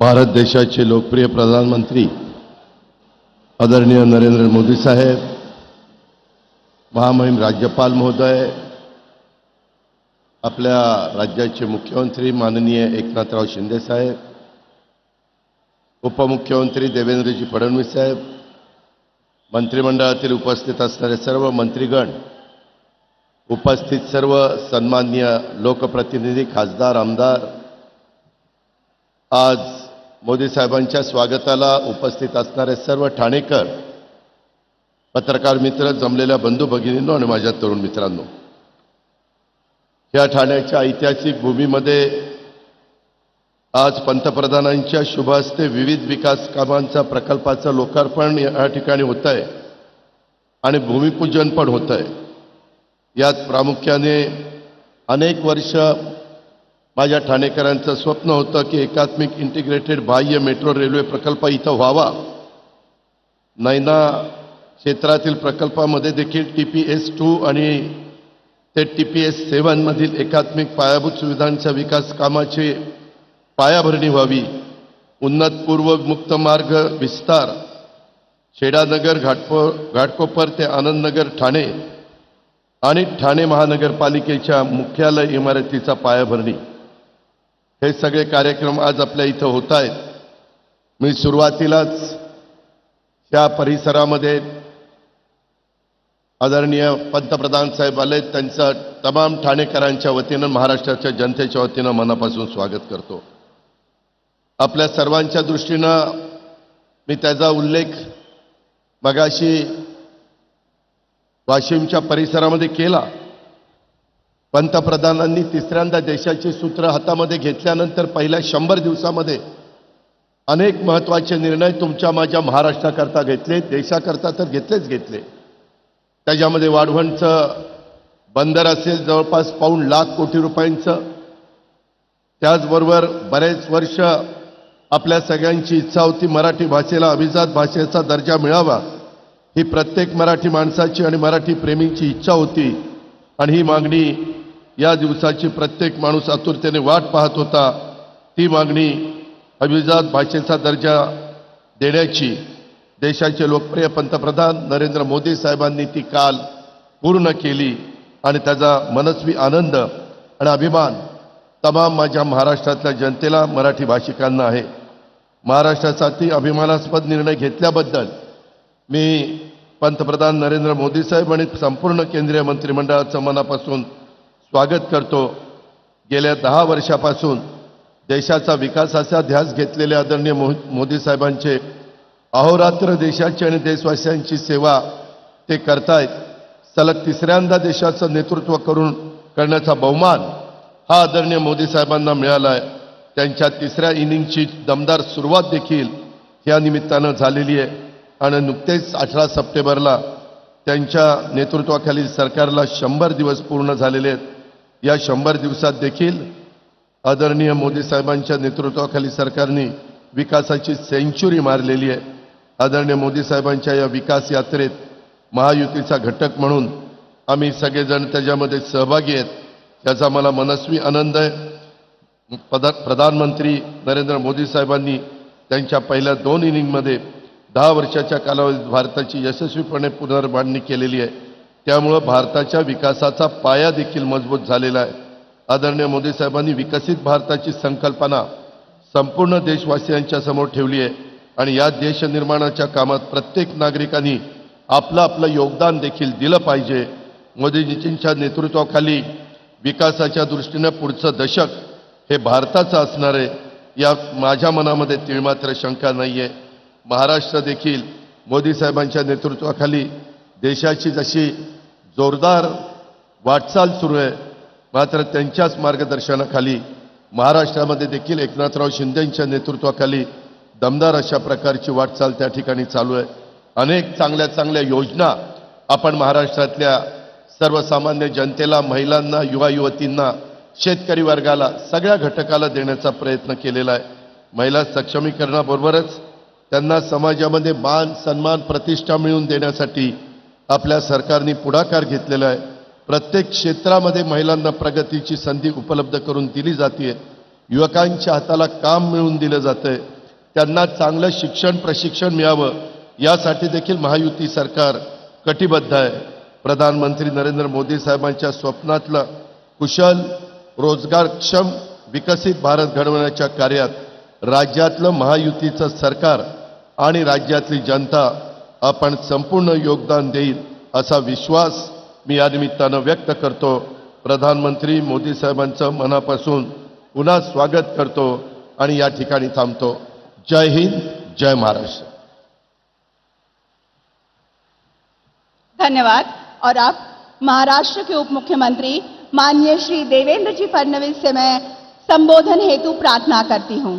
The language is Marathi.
भारत देशाचे लोकप्रिय प्रधानमंत्री आदरणीय नरेंद्र मोदी साहेब महामहिम राज्यपाल महोदय आपल्या राज्याचे मुख्यमंत्री माननीय एकनाथराव शिंदे साहेब उपमुख्यमंत्री देवेंद्रजी फडणवीस साहेब मंत्रिमंडळातील उपस्थित असणारे सर्व मंत्रीगण उपस्थित सर्व सन्माननीय लोकप्रतिनिधी खासदार आमदार आज मोदी साहेबांच्या स्वागताला उपस्थित असणारे सर्व ठाणेकर पत्रकार मित्र जमलेल्या बंधू भगिनींनो आणि माझ्या तरुण मित्रांनो या ठाण्याच्या ऐतिहासिक भूमीमध्ये आज पंतप्रधानांच्या शुभ हस्ते विविध विकास कामांचा प्रकल्पाचं लोकार्पण या ठिकाणी होत आहे आणि भूमिपूजन पण होत आहे यात प्रामुख्याने अनेक वर्ष माझ्या ठाणेकरांचं स्वप्न होतं की एकात्मिक इंटिग्रेटेड बाह्य मेट्रो रेल्वे प्रकल्प इथं व्हावा. नैना क्षेत्रातील प्रकल्पामध्ये देखील टी पी एस टू आणि ते टी पी एस सेवनमधील एकात्मिक पायाभूत सुविधांच्या विकास कामाची पायाभरणी व्हावी. उन्नत पूर्व मुक्त मार्ग विस्तार. शेडानगर घाटको घाटकोपर ते आनंदनगर ठाणे आणि ठाणे महानगरपालिकेच्या मुख्यालय इमारतीचा पायाभरणी. हे सगळे कार्यक्रम आज आपल्या इथं होत आहेत. मी सुरुवातीलाच त्या परिसरामध्ये आदरणीय पंतप्रधान साहेब आले त्यांचं तमाम ठाणेकरांच्या वतीनं महाराष्ट्राच्या जनतेच्या वतीनं मनापासून स्वागत करतो. आपल्या सर्वांच्या दृष्टीनं मी त्याचा उल्लेख मगाशी वाशिमच्या परिसरामध्ये केला. पंतप्रधानांनी तिसऱ्यांदा देशाची सूत्र हातामध्ये घेतल्यानंतर पहिल्या शंभर दिवसामध्ये अनेक महत्त्वाचे निर्णय तुमच्या माझ्या महाराष्ट्राकरता घेतले देशाकरता तर घेतलेच घेतले. त्याच्यामध्ये वाढवणचं बंदर असेल जवळपास पाऊण लाख कोटी रुपयांचं. त्याचबरोबर बरेच वर्ष आपल्या सगळ्यांची इच्छा होती मराठी भाषेला अभिजात भाषेचा दर्जा मिळावा ही प्रत्येक मराठी माणसाची आणि मराठी प्रेमींची इच्छा होती. आणि ही मागणी या दिवसाची प्रत्येक माणूस आतुरतेने वाट पाहत होता. ती मागणी अभिजात भाषेचा दर्जा देण्याची देशाचे लोकप्रिय पंतप्रधान नरेंद्र मोदी साहेबांनी ती काल पूर्ण केली आणि त्याचा मनस्वी आनंद आणि अभिमान तमाम माझ्या महाराष्ट्रातल्या जनतेला मराठी भाषिकांना आहे. महाराष्ट्रासाठी अभिमानास्पद निर्णय घेतल्याबद्दल मी पंतप्रधान नरेंद्र मोदी साहेब आणि संपूर्ण केंद्रीय मंत्रिमंडळाचं मनापासून स्वागत करतो. गेल्या दहा वर्षापासून देशाचा विकासाचा ध्यास घेतलेले आदरणीय मो मोदी साहेबांचे अहोरात्र देशाची आणि देशवासियांची सेवा ते करतायत. सलग तिसऱ्यांदा देशाचं नेतृत्व करून करण्याचा बहुमान हा आदरणीय मोदी साहेबांना मिळाला आहे त्यांच्या तिसऱ्या इनिंगची दमदार सुरुवात देखील या निमित्तानं झालेली आहे. आणि नुकतेच अठरा सप्टेंबरला त्यांच्या नेतृत्वाखालील सरकारला शंभर दिवस पूर्ण झालेले आहेत. या शंभर दिवसात देखील आदरणीय मोदी साहेबांच्या नेतृत्वाखाली सरकारने विकासाची सेंच्युरी मारलेली आहे. आदरणीय मोदी साहेबांच्या या विकास यात्रेत महायुतीचा घटक म्हणून आम्ही सगळेजण त्याच्यामध्ये सहभागी आहेत. त्याचा मला मनस्वी आनंद आहे. पदा प्रधानमंत्री नरेंद्र मोदी साहेबांनी त्यांच्या पहिल्या दोन इनिंगमध्ये दहा वर्षाच्या कालावधीत भारताची यशस्वीपणे पुनर्बांधणी केलेली आहे. त्यामुळं भारताच्या विकासाचा पाया देखील मजबूत झालेला आहे. आदरणीय मोदी साहेबांनी विकसित भारताची संकल्पना संपूर्ण देशवासियांच्या समोर ठेवली आहे. आणि या देशनिर्माणाच्या कामात प्रत्येक नागरिकांनी आपलं आपलं योगदान देखील दिलं पाहिजे. मोदीजींच्या नेतृत्वाखाली विकासाच्या दृष्टीनं पुढचं दशक हे भारताचं असणार आहे. या माझ्या मनामध्ये तिळमात्र शंका नाही आहे महाराष्ट्र देखील मोदी साहेबांच्या नेतृत्वाखाली देशाची जशी जोरदार वाटचाल सुरू आहे मात्र त्यांच्याच मार्गदर्शनाखाली महाराष्ट्रामध्ये देखील एकनाथराव शिंदेंच्या नेतृत्वाखाली दमदार अशा प्रकारची वाटचाल त्या ठिकाणी चालू आहे. अनेक चांगल्या चांगल्या योजना आपण महाराष्ट्रातल्या सर्वसामान्य जनतेला महिलांना युवा युवतींना शेतकरी वर्गाला सगळ्या घटकाला देण्याचा प्रयत्न केलेला आहे. महिला सक्षमीकरणाबरोबरच त्यांना समाजामध्ये मान सन्मान प्रतिष्ठा मिळवून देण्यासाठी आपल्या सरकारने पुढाकार घेतलेला आहे. प्रत्येक क्षेत्रामध्ये महिलांना प्रगतीची संधी उपलब्ध करून दिली जाते युवकांच्या हाताला काम मिळवून दिलं जातंय. त्यांना चांगलं शिक्षण प्रशिक्षण मिळावं यासाठी देखील महायुती सरकार कटिबद्ध आहे. प्रधानमंत्री नरेंद्र मोदी साहेबांच्या स्वप्नातलं कुशल रोजगारक्षम विकसित भारत घडवण्याच्या कार्यात राज्यातलं महायुतीचं सरकार आणि राज्यातली जनता आपण संपूर्ण योगदान देईल असा विश्वास मी या निमित्तानं व्यक्त करतो. प्रधानमंत्री मोदी साहेबांचं मनापासून पुन्हा स्वागत करतो आणि या ठिकाणी थांबतो. जय हिंद जय महाराष्ट्र. धन्यवाद. और अब महाराष्ट्र के उप मुख्यमंत्री माननीय श्री देवेंद्र जी फडणवीस से मैं संबोधन हेतु प्रार्थना करती हूँ।